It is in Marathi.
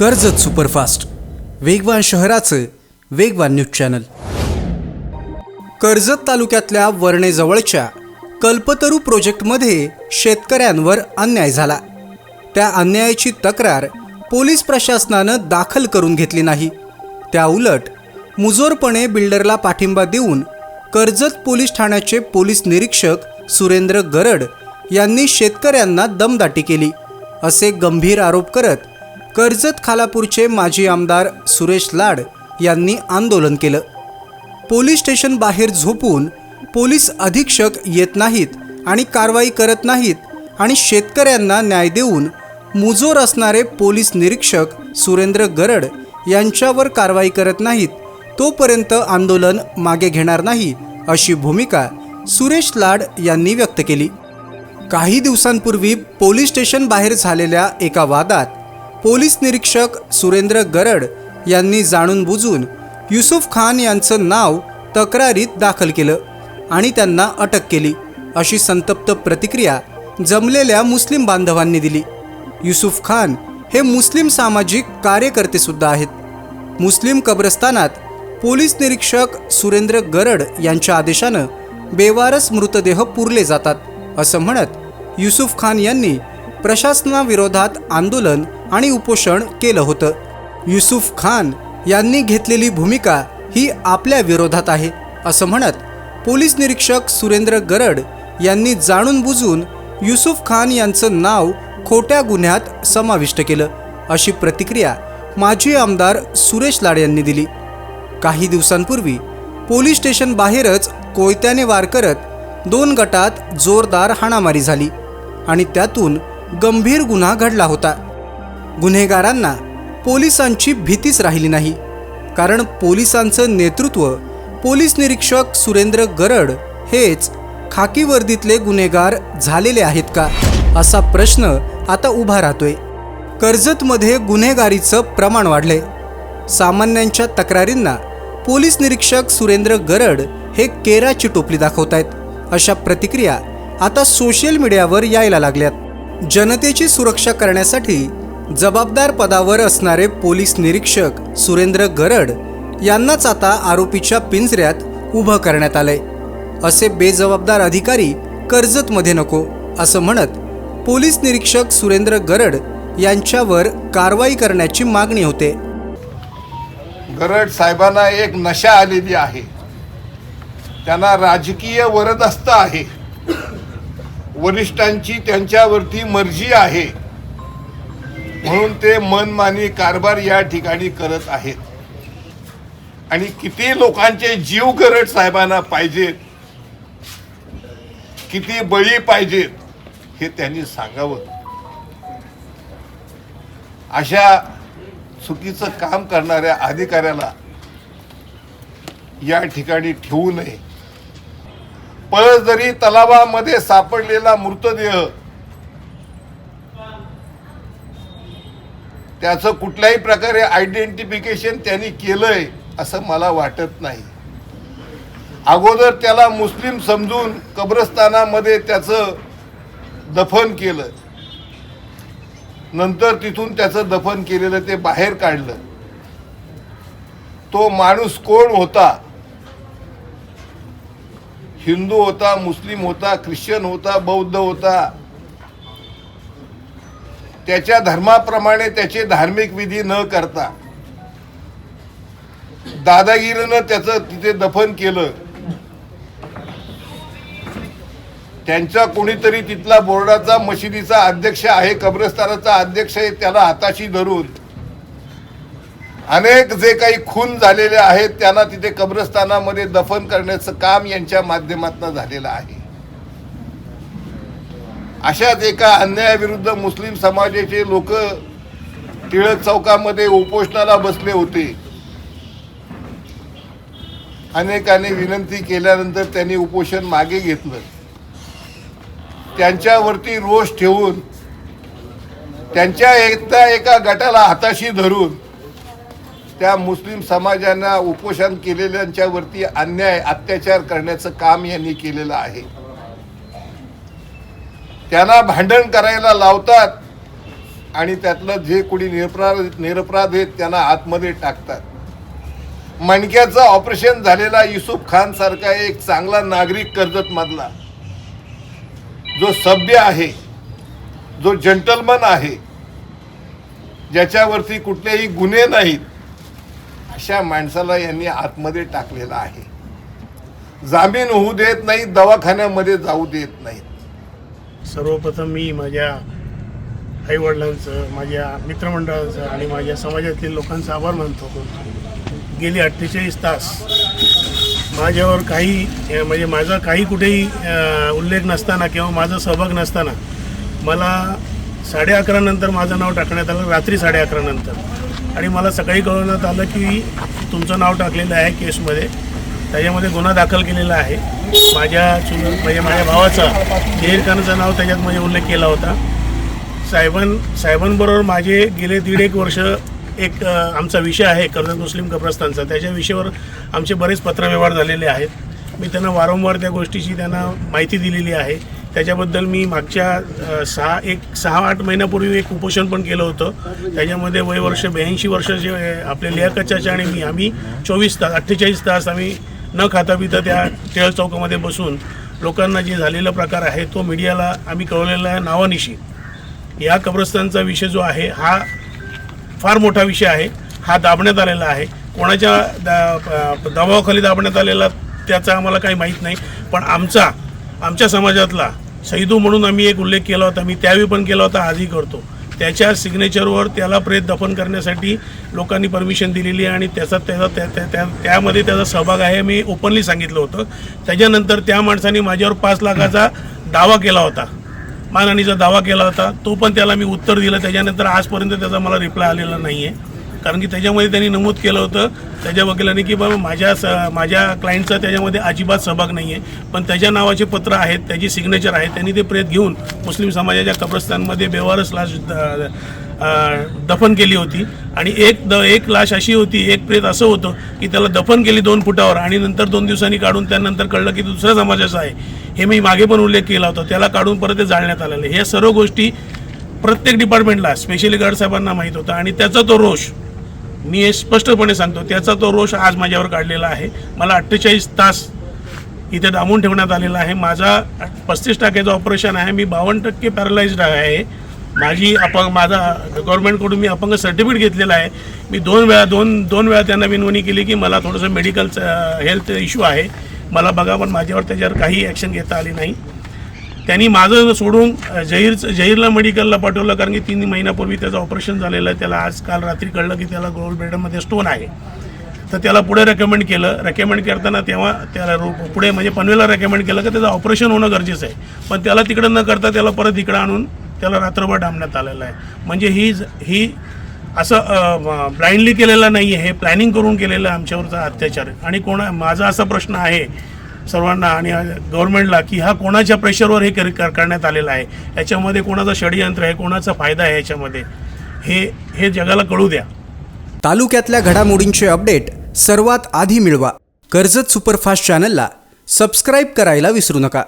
कर्जत सुपरफास्ट. वेगवान शहराचं वेगवान न्यूज चॅनल. कर्जत तालुक्यातल्या वर्णेजवळच्या कल्पतरू प्रोजेक्टमध्ये शेतकऱ्यांवर अन्याय झाला. त्या अन्यायाची तक्रार पोलीस प्रशासनानं दाखल करून घेतली नाही. त्या उलट मुजोरपणे बिल्डरला पाठिंबा देऊन कर्जत पोलीस ठाण्याचे पोलीस निरीक्षक सुरेंद्र गरड यांनी शेतकऱ्यांना दमदाटी केली. असे गंभीर आरोप करत कर्जत खालापूरचे माजी आमदार सुरेश लाड यांनी आंदोलन केलं. पोलीस स्टेशन बाहेर झोपून पोलीस अधीक्षक येत नाहीत आणि कारवाई करत नाहीत आणि शेतकऱ्यांना न्याय देऊन मुजोर असणारे पोलीस निरीक्षक सुरेंद्र गरड यांच्यावर कारवाई करत नाहीत तोपर्यंत आंदोलन मागे घेणार नाही अशी भूमिका सुरेश लाड यांनी व्यक्त केली. काही दिवसांपूर्वी पोलीस स्टेशन बाहेर झालेल्या एका वादात पोलीस निरीक्षक सुरेंद्र गरड यांनी जाणून बुजून युसुफ खान यांचं नाव तक्रारीत दाखल केलं आणि त्यांना अटक केली. अशी संतप्त प्रतिक्रिया जमलेल्या मुस्लिम बांधवांनी दिली. युसुफ खान हे मुस्लिम सामाजिक कार्यकर्तेसुद्धा आहेत. मुस्लिम कब्रस्तानात पोलीस निरीक्षक सुरेंद्र गरड यांच्या आदेशानं बेवारस मृतदेह पुरले जातात असं म्हणत युसुफ खान यांनी प्रशासनाविरोधात आंदोलन आणि उपोषण केलं होतं. युसुफ खान यांनी घेतलेली भूमिका ही आपल्या विरोधात आहे असं म्हणत पोलीस निरीक्षक सुरेंद्र गरड यांनी जाणून बुजून युसुफ खान यांचं नाव खोट्या गुन्ह्यात समाविष्ट केलं अशी प्रतिक्रिया माजी आमदार सुरेश लाड यांनी दिली. काही दिवसांपूर्वी पोलीस स्टेशन बाहेरच कोयत्याने वार करत दोन गटात जोरदार हाणामारी झाली आणि त्यातून गंभीर गुन्हा घडला होता. गुन्हेगारांना पोलिसांची भीतीच राहिली नाही. कारण पोलिसांचं नेतृत्व पोलीस निरीक्षक सुरेंद्र गरड हेच खाकी वर्दीतले गुन्हेगार झालेले आहेत का? असा प्रश्न आता उभा राहतोय. कर्जतमध्ये गुन्हेगारीचं प्रमाण वाढले. सामान्यांच्या तक्रारींना पोलीस निरीक्षक सुरेंद्र गरड हे केराची टोपली दाखवतायत. अशा प्रतिक्रिया आता सोशल मीडियावर यायला लागल्यात. जनतेची सुरक्षा करण्यासाठी जबाबदार पदावर असणारे पोलीस निरीक्षक सुरेंद्र गरड यांनाच आता आरोपीच्या पिंजऱ्यात उभं करण्यात आलंय. असे बेजबाबदार अधिकारी कर्जतमध्ये नको असं म्हणत पोलीस निरीक्षक सुरेंद्र गरड यांच्यावर कारवाई करण्याची मागणी होते. गरड साहेबांना एक नशा आलेली आहे. त्यांना राजकीय वरदस्त आहे. वरिष्ठांची त्यांच्यावरती मर्जी आहे. म्हणून ते मनमानी कारभार या ठिकाणी करत आहेत. आणि किती लोकांचे जीव गरड साहेबांना पाहिजेत किती बळी पाहिजेत हे त्यांनी सांगावं. अशा चुकीचं काम करणाऱ्या अधिकाऱ्याला या ठिकाणी ठेवू नये. पळसदरी तलावामध्ये सापडलेला मृतदेह त्याचं कुठल्याही प्रकारे आयडेंटिफिकेशन त्यांनी केलंय असं मला वाटत नाही. अगोदर त्याला मुस्लिम समजून कब्रस्तानामध्ये त्याचं दफन केलं. नंतर तिथून त्याचं दफन केलेलं ते बाहेर काढलं. तो माणूस कोण होता? हिंदू होता मुस्लिम होता ख्रिश्चन होता बौद्ध होता. त्याच्या धर्माप्रमाणे त्याचे धार्मिक विधी न करता दादागिरीनं त्याचं तिथे दफन केलं. त्यांचा कोणीतरी तिथला बोर्डाचा मशिदीचा अध्यक्ष आहे कब्रस्तानाचा अध्यक्ष आहे त्याला हाताशी धरून अनेक जे काही खून झालेले आहेत त्यांना तिथे कब्रस्तानामध्ये दफन करण्याचं काम यांच्या माध्यमातून झालेलं आहे. अशाच एका अन्यायाविरुद्ध मुस्लिम समाजाचे लोक टिळक चौकामध्ये उपोषणाला बसले होते. अनेकांनी विनंती केल्यानंतर त्यांनी उपोषण मागे घेतलं. त्यांच्यावरती रोष ठेवून त्यांच्या एकदा एका गटाला हाताशी धरून त्या मुस्लिम समाजांना उपोषण केलेल्यांच्यावरती अन्याय अत्याचार करण्याचं काम यांनी केलेलं आहे. त्यांना भांडण करायला लावतात आणि त्यातलं जे कोणी निरपराध निरपराध आहेत त्यांना आतमध्ये टाकतात. मणक्याचं ऑपरेशन झालेला युसुफ खान सारखा एक चांगला नागरिक कर्जत मधला जो सभ्य आहे जो जंटलमन आहे ज्याच्यावरती कुठलेही गुन्हे नाहीत अशा माणसाला यांनी आतमध्ये टाकलेला आहे. जामीन होऊ देत नाही दवाखान्यामध्ये जाऊ देत नाहीत. सर्वप्रथम मी माझ्या आईवडिलांचं माझ्या मित्रमंडळाचं आणि माझ्या समाजातील लोकांचा आभार मानतो. गेली अठ्ठेचाळीस तास माझ्यावर काही म्हणजे माझा काही कुठेही उल्लेख नसताना किंवा माझा सहभाग नसताना मला साडे अकरा नंतर माझं नाव टाकण्यात आलं. रात्री साडे अकरा नंतर. आणि मला सकाळी कळवण्यात आलं की तुमचं नाव टाकलेलं आहे केसमध्ये. त्याच्यामध्ये गुन्हा दाखल केलेला आहे. माझ्या चुन म्हणजे माझ्या भावाचा जहीर खानचं नाव त्याच्यात म्हणजे उल्लेख केला होता. साहेबां साहेबांबरोबर माझे गेले दीड एक वर्ष एक आमचा विषय आहे कर्जत मुस्लिम कब्रस्तानचा. त्याच्या विषयावर आमचे बरेच पत्रव्यवहार झालेले आहेत. मी त्यांना वारंवार त्या गोष्टीची त्यांना माहिती दिलेली आहे. त्याच्याबद्दल मी मागच्या सहा एक सहा आठ महिन्यापूर्वी एक उपोषण पण केलं होतं. त्याच्यामध्ये वय वर्ष ब्याऐंशी वर्ष जे आपले लियाकत आणि मी आम्ही चोवीस तास अठ्ठेचाळीस तास आम्ही न खाता पिता त्या टिळक चौकामध्ये बसून लोकांना जे झालेला प्रकार आहे तो मीडियाला आम्ही कळवलेला आहे नावानिशी. या कब्रस्तानचा विषय जो आहे हा फार मोठा विषय आहे. हा दाबण्यात आलेला आहे. कोणाच्या दा दबावाखाली दाबण्यात आलेला त्याचा आम्हाला काही माहीत नाही. पण आमचा आमच्या समाजातला सैदू म्हणून आम्ही एक उल्लेख केला होता मी त्यावेळी पण केला होता आजही करतो. त्याच्या सिग्नेचरवर त्याला प्रेत दफन करण्यासाठी लोकांनी परमिशन दिलेली आहे आणि त्याचा त्याचा त्या त्या- त्या त्यामध्ये त्याचा सहभाग आहे मी ओपनली सांगितलं होतं. त्याच्यानंतर त्या माणसाने माझ्यावर पाच लाखाचा दावा केला होता. मानहानीचा दावा केला होता. तो पण त्याला मी उत्तर दिलं. त्याच्यानंतर आजपर्यंत त्याचा मला रिप्लाय आलेला नाही आहे कारण की त्याच्यामध्ये त्यांनी नमूद केलं होतं त्याच्या वकिलांनी की बाबा माझ्या स माझ्या क्लायंटचा त्याच्यामध्ये अजिबात सहभाग नाही आहे पण त्याच्या नावाचे पत्र आहेत त्याची सिग्नेचर आहे त्यांनी ते प्रेत घेऊन मुस्लिम समाजाच्या कब्रस्तानमध्ये बेवारस लाश दफन केली होती. आणि एक द एक लाश अशी होती एक प्रेत असं होतं की त्याला दफन केली दोन फुटावर आणि नंतर दोन दिवसांनी काढून त्यानंतर कळलं की दुसऱ्या समाजाचं आहे. हे मी मागे पण उल्लेख केला होता. त्याला काढून परत ते जाळण्यात आलेलं आहे. हे सर्व गोष्टी प्रत्येक डिपार्टमेंटला स्पेशली गार्ड साहेबांना माहीत होता. आणि त्याचा तो रोष मी हे स्पष्टपणे सांगतो त्याचा तो रोष आज माझ्यावर काढलेला आहे. मला अठ्ठेचाळीस तास इथे दाबून ठेवण्यात आलेला आहे. माझा पस्तीस टक्क्याचं ऑपरेशन आहे. मी बावन्न टक्के पॅरलाइज्ड आहे. माझी अपंग माझा गव्हर्नमेंटकडून मी अपंग सर्टिफिकेट घेतलेला आहे. मी दोन वेळा दोन दोन वेळा त्यांना विनवणी केली की मला थोडंसं मेडिकलचं हेल्थ इश्यू आहे. मला बघा पण माझ्यावर त्याच्यावर काही ॲक्शन घेता आली नाही. त्यांनी माझं सोडून जहीर जहीरला मेडिकलला पाठवलं कारण की तीन महिन्यापूर्वी त्याचं ऑपरेशन झालेलं आहे. त्याला आज काल रात्री कळलं की त्याला गोल्ड ब्रेडमध्ये स्टोन आहे. तर त्याला पुढे रेकमेंड केलं. रेकमेंड करताना तेव्हा त्याला रो पुढे म्हणजे पनवेलला रेकमेंड केलं की त्याचं ऑपरेशन होणं गरजेचं आहे. पण त्याला तिकडं न करता त्याला परत इकडं आणून त्याला रात्रभर डांबण्यात आलेलं आहे. म्हणजे ही ज- ही असं ब्लाइंडली केलेलं नाही आहे हे प्लॅनिंग करून केलेलं आहे आमच्यावरचा अत्याचार. आणि कोणा माझा असा प्रश्न आहे सर्वांना आणि गव्हर्नमेंटला की हा कोणाच्या प्रेशरवर हे कर- करण्यात आलेला आहे? याच्यामध्ये कोणाचं षडयंत्र आहे? कोणाचा फायदा आहे याच्यामध्ये? हे हे जगाला कळू द्या. तालुक्यातल्या घडामोडींचे अपडेट सर्वात आधी मिळवा. कर्जत सुपरफास्ट चॅनलला सबस्क्राईब करायला विसरू नका.